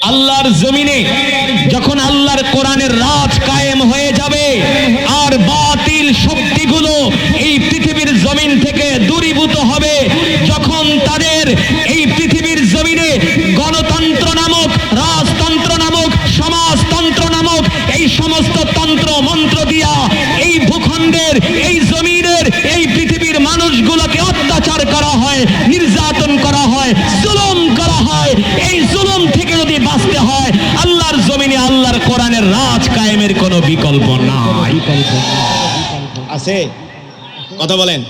আল্লাহর জমিনে যখন আল্লাহর কোরআনের রাজ কায়েম হয়ে যাবে আর বাতিল শক্তিগুলো এই পৃথিবীর জমিন থেকে দূরীভূত হবে, যখন তাদের এই পৃথিবীর জমিনে গণতন্ত্র নামক, রাজতন্ত্র নামক, সমাজতন্ত্র নামক এই সমস্ত তন্ত্র, মন্ত্র দিয়া এই ভূখণ্ডের, এই জমিনের, এই পৃথিবীর মানুষগুলোকে অত্যাচার করা হয় আছে? কথা বলেন।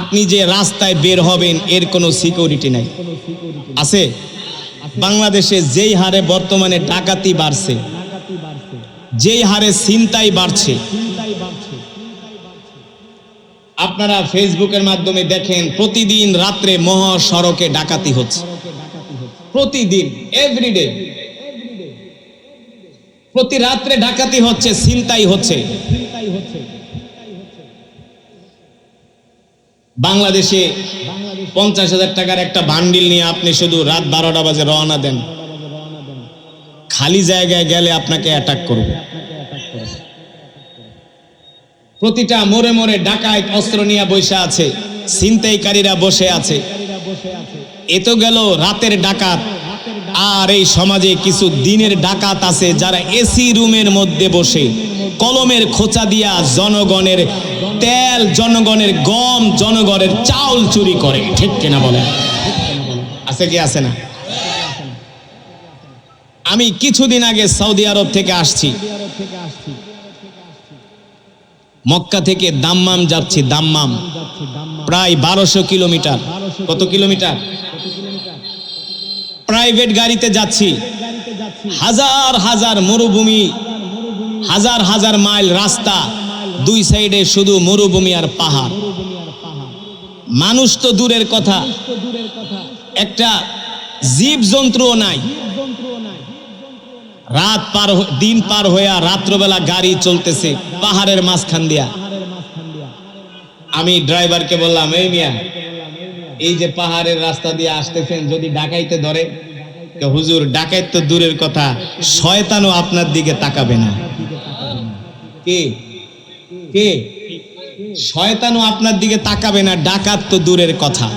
আপনি যে রাস্তায় বের হবেন, এর কোনো সিকিউরিটি নাই। আছে? বাংলাদেশে যেই হারে বর্তমানে ডাকাতি বাড়ছে, যেই হারে ছিনতাই বাড়ছে, আপনারা ফেসবুকের মাধ্যমে দেখেন, প্রতিদিন রাত্রে মহাসড়কে ডাকাতি হচ্ছে। প্রতিদিন এভরিডে প্রতি রাত্রে ডাকাতি হচ্ছে, ছিনতাই হচ্ছে। বাংলাদেশে পঞ্চাশ হাজার টাকার একটা বান্ডিল নিয়ে আপনি শুধু রাত বারোটা বাজে রওনা দেন। খালি জায়গায় গেলে আপনাকে অ্যাটাক করবে। প্রতিটা মোড়ে মোড়ে ডাকায় অস্ত্র নিয়ে বসে আছে, ছিনতাইকারীরা বসে আছে। এ তো গেল রাতের ডাকাত। আর এই সমাজে কিছু দিনের ডাকাত আছে যারা এসি রুমের মধ্যে বসে। কলমের খোঁচা দিয়া জনগণের তেল, জনগণের গম, জনগণের চাউল চুরি করে। ঠিক কিনা বলে আছে কি, আছে না? আমি কিছুদিন আগে সৌদি আরব থেকে আসছি। মক্কা থেকে দাম্মাম যাচ্ছি, দাম্মাম। প্রায় বারোশো কিলোমিটার। কত কিলোমিটার? প্রাইভেট গাড়িতে যাচ্ছি। হাজার হাজার মরুভূমি হাজার হাজার মাইল রাস্তা, দুই সাইডে শুধু মরুভূমি আর পাহাড়। মানুষ তো দূরের কথা। একটা জীব জন্তুও নাই। রাত পার দিন পার হইয়া রাত্রবেলা গাড়ি চলতেছে পাহাড়ের মাঝখান দিয়া। আমি ড্রাইভারকে বললাম, এই মিয়া, এই যে পাহাড়ের রাস্তা দিয়ে আসতেছেন, যদি ডাকাইতে ধরে? হুজুর, ডাকাইত তো দূরের কথা, শয়তানও আপনার দিকে তাকাবে না। কে? কে? শয়তানও আপনার দিকে তাকাবে না, ডাকাত তো দূরের কথা।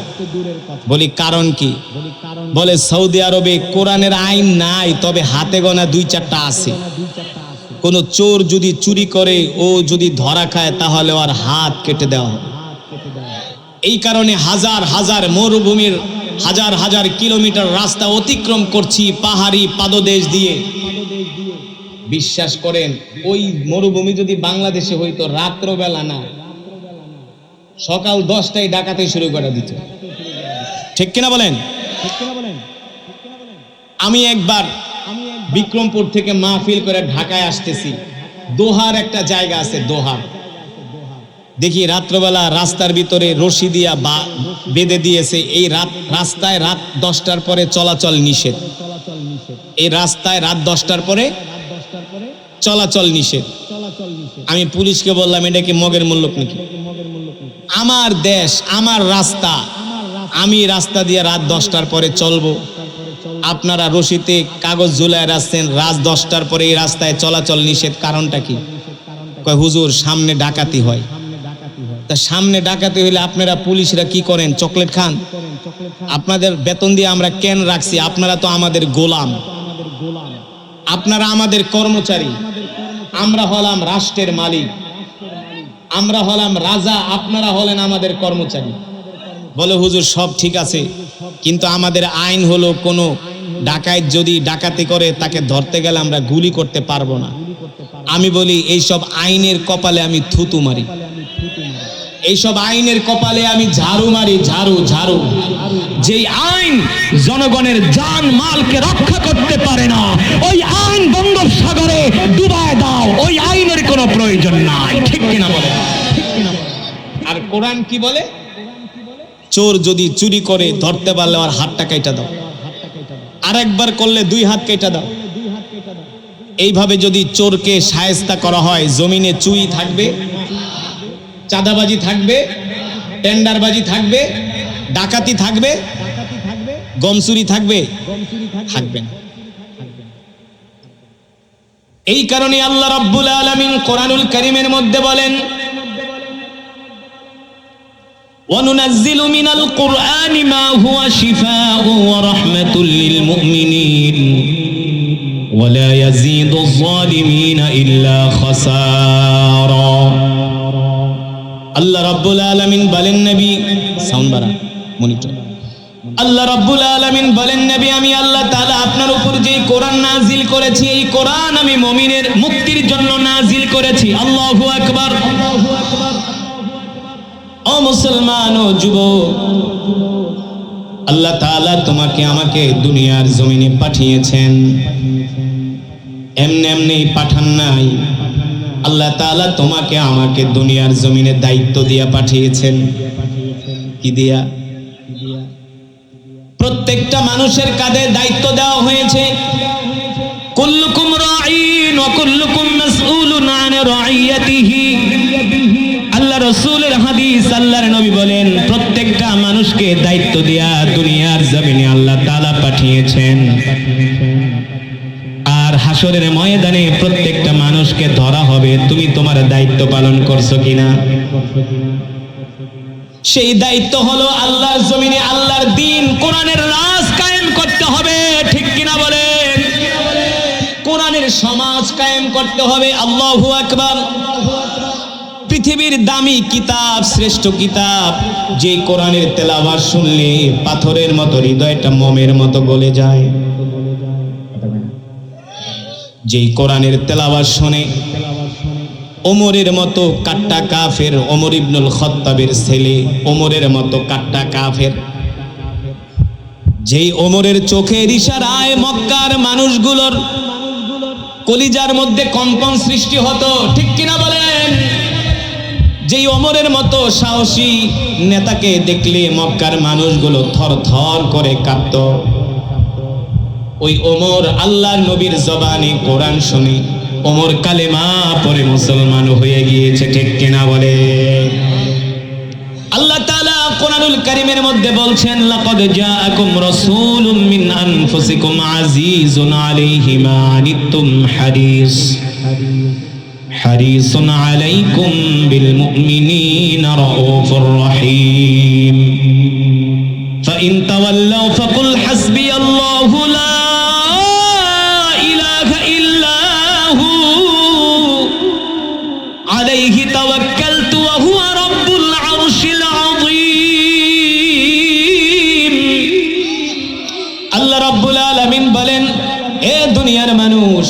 বলি কারণ কি? বলে সৌদি আরবে কোরআনের আইন নাই, তবে হাতে গোনা দুই চারটা আছে। কোন চোর যদি চুরি করে, ও যদি ধরা খায়, তাহলে ওর হাত কেটে দেওয়া হবে। এই কারণে হাজার হাজার মরুভূমির, হাজার হাজার কিলোমিটার রাস্তা অতিক্রম করছি পাহাড়ি পাদদেশ দিয়ে। বিশ্বাস করেন, ওই মরুভূমি যদি বাংলাদেশে হইতো, রাত্রবেলা না, সকাল দশটায় ডাকাতে শুরু করে দিত। ঠিক কিনা বলেন? আমি একবার বিক্রমপুর থেকে মাহফিল করে ঢাকায় আসতেছি। দোহার একটা জায়গা আছে দোহার। দেখি রাত্রবেলা রাস্তার ভিতরে রশি দিয়া বা বেঁধে দিয়েছে। এই রাত রাস্তায় রাত দশটার পরে চলাচল নিষেধ। এই রাস্তায় রাত দশটার পরে চলাচল নিষেধ। আমি পুলিশকে বললাম, এটা কি মগের মূল্য নাকি? আমার দেশ, আমার রাস্তা। আমি রাস্তা দিয়ে রাত দশটার পরে চলবো। আপনারা রশিতে কাগজ ঝুলায় রাখছেন, রাত দশটার পরে এই রাস্তায় চলাচল নিষেধ কারণটা কি? হুজুর, সামনে ডাকাতি হয়। তা সামনে ডাকাতি হইলে আপনারা পুলিশরা কি করেন? চকলেট খান? আপনাদের বেতন দিয়ে আমরা কেন রাখছি? আপনারা তো আমাদের গোলাম। আপনারা আমাদের কর্মচারী। আমরা হলাম রাষ্ট্রের মালিক। আমরা হলাম রাজা, আপনারা হলেন আমাদের কর্মচারী। বলে, হুজুর, সব ঠিক আছে। কিন্তু আমাদের আইন হলো কোনো ডাকাত যদি ডাকাতি করে, তাকে ধরতে গেলে আমরা গুলি করতে পারব না। আমি বলি, এইসব আইনের কপালে আমি থুতু মারি। এইসব আইনের কপালে আমি ঝাড়ু মারি, ঝাড়ু ঝাড়ু। যেই আইন জনগণের জান মালকে রক্ষা করতে পারে না, ওই আইন বঙ্গোপসাগরে ডুবায় দাও, ওই আইনের কোনো প্রয়োজন নাই। ঠিক কিনা বলে? আর কোরআন কি বলে? চোর যদি চুরি করে ধরতে পারলে আর হাতটা কেটে দাও। আর একবার করলে দুই হাত কেটে দাও। এইভাবে যদি চোরকে সায়স্তা করা হয়, জমিনে চুই থাকবে চাঁদাবাজি থাকবে টেন্ডারবাজি থাকবে ডাকাতি থাকবে গমচুরি থাকবে থাকবে না এই কারণে আল্লাহ রাব্বুল আলামিন কোরআনুল কারীমের মধ্যে বলেন وننزل من القرآن ما هو شفاء ورحمة للمؤمنين ولا يزيد الظالمين إلا خسارا আল্লাহ রাব্বুল আলামিন বলেন, নবী, সাউন্ড বাড়া, মনিটর। আল্লাহ রাব্বুল আলামিন বলেন, নবী, আমি আল্লাহ তাআলা আপনার উপর যে কোরআন নাজিল করেছি, এই কোরআন আমি মুমিনের মুক্তির জন্য নাজিল করেছি। আল্লাহু আকবার। ও মুসলমান ও যুবক, আল্লাহ তাআলা তোমাকে আমাকে দুনিয়ার জমিনে পাঠিয়েছেন। এমনি এমনি পাঠান নাই। আল্লাহ তাআলা তোমাকে আমাকে দুনিয়ার জমিনে দায়িত্ব দিয়া পাঠিয়েছেন। কি দিয়া? প্রত্যেকটা মানুষের কাঁধে দায়িত্ব দেওয়া হয়েছে। কুল্লুকুম আল্লাহ হাদিস আল্লাহর নবী বলেন, প্রত্যেকটা মানুষকে দায়িত্ব দিয়া দুনিয়ার জমিনে আল্লাহ তাআলা পাঠিয়েছেন। হাসরের ময়দানে প্রত্যেকটা মানুষকে ধরা হবে। তুমি তোমার দায়িত্ব পালন করছ কিনা? সেই দায়িত্ব হলো আল্লাহর জমিনে আল্লাহর দিন। কোরআনের রাজ কায়েম করতে হবে। ঠিক কিনা বলেন? কোরআনের সমাজ কায়েম করতে হবে। আল্লাহু আকবার। পৃথিবীর দামি কিতাব, শ্রেষ্ঠ কিতাব যে কোরআনের তেলাওয়াত শুনলে পাথরের মতো, হৃদয়টা মোমের মতো গলে যায়। যেই কোরআনের তেলাবাস শোনে, ওমরের মতো কাট্টা কাফের ওমর ইবনুল খত্তাবের ছেলে, ওমরের মতো কাট্টা কাফের। যেই ওমরের চোখের ইশারায় মক্কার মানুষগুলোর কলিজার মধ্যে কম্পন সৃষ্টি হতো, ঠিক কিনা বলেন? যেই ওমরের মতো সাহসী নেতাকে দেখলে মক্কার মানুষগুলো থর থর করে কাঁপত ওই ওমর আল্লাহর নবীর জবানে কোরআন শুনে ওমর কালেমা পরে মুসলমান হয়ে গিয়েছে ঠিক কিনা বলে আল্লাহ তাআলা কোরআনুল কারীমের মধ্যে বলছেন লাকাদ জাআকুম রাসূলুম মিন আনফুসিকুম আজিজুন আলাইহি মা আনিতুম হারিস حريص عليكم بالمؤمنين رؤوف رحيم فإن تولوا فقل حسبي الله لا আল্লাহ রাব্বুল আলামিন বলেন, এ দুনিয়ার মানুষ,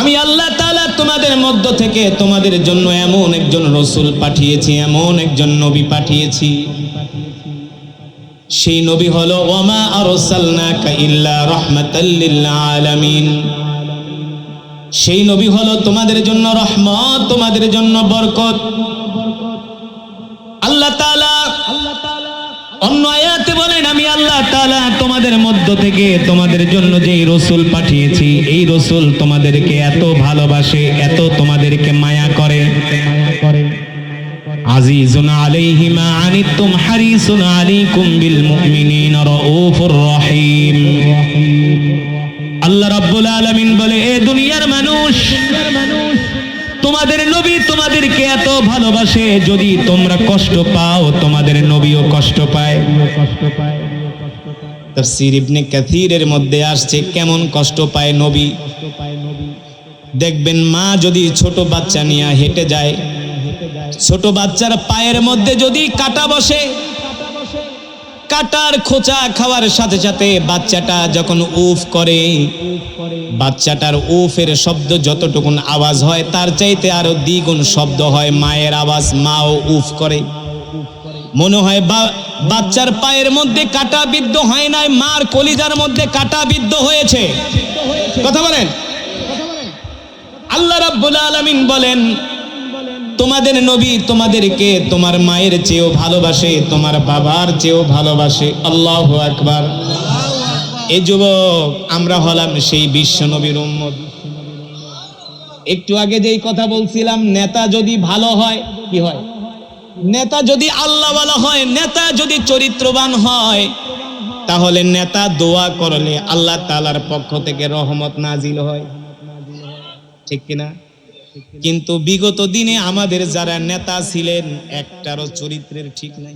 আমি আল্লাহ তাআলা তোমাদের মধ্য থেকে তোমাদের জন্য এমন একজন রসূল পাঠিয়েছি, এমন একজন নবী পাঠিয়েছি। সেই নবী হলো, ওমা আরসালনাকা ইল্লা লিল আলামিন। সেই নবী হলো, তোমাদের জন্য রহমত, তোমাদের জন্য বরকত। আল্লাহ তাআলা অন্য আয়াতে বলেন, আমি আল্লাহ তাআলা তোমাদের মধ্য থেকে তোমাদের জন্য যেই রসূল পাঠিয়েছি, এই রসূল তোমাদেরকে এত ভালোবাসে, এত তোমাদেরকে মায়া করে। আজিজুন আলাইহি মা আনিতুম হারিসুন আলাইকুম বিল মুমিনিনা রাউফুর রহিম। আল্লাহ রাব্বুল আলামিন বলে, এ দুনিয়ার মানুষ, তোমাদের নবী তোমাদেরকে এত ভালোবাসে, যদি তোমরা কষ্ট পাও, তোমাদের নবীও কষ্ট পায় তাফসীর ইবনে মধ্যে আসছে কেমন কষ্ট পায় নবী। দেখবেন মা যদি ছোট বাচ্চা নিয়ে হেঁটে যায় ছোট বাচ্চার পায়ের মধ্যে যদি কাটা বসে কাটার খোঁচা খাওয়ার সাথে সাথে বাচ্চাটা যখন উফ করে বাচ্চাটার উফের শব্দ যতটুকুন আওয়াজ হয় তার চাইতে আরও দ্বিগুণ শব্দ হয় মায়ের আওয়াজ মাও উফ করে। মনে হয় বা- বাচ্চার পায়ের মধ্যে কাটা বিদ্ধ হয় নাই, মার কলিজার মধ্যে কাটা বিদ্ধ হয়েছে। কথা বলেন? আল্লাহ রাব্বুল আলামিন বলেন, তোমাদের নবী তোমাদেরকে তোমার মায়ের চেয়েও ভালোবাসে, তোমার বাবার চেয়েও ভালোবাসে। আল্লাহ আকবার। এই যুবক, আমরা হলাম সেই বিশ্ব নবীর উম্মত। একটু আগে যেই কথা বলছিলাম, নেতা যদি ভালো হয়, কি হয়? নেতা যদি আল্লাহওয়ালা হয়, নেতা যদি চরিত্রবান হয়, তাহলে নেতা দোয়া করলে আল্লাহ তালার পক্ষ থেকে রহমত নাজিল হয়। ঠিক কিনা? কিন্তু বিগত দিনে আমাদের যারা নেতা ছিলেন, একটারও চরিত্রের ঠিক নাই।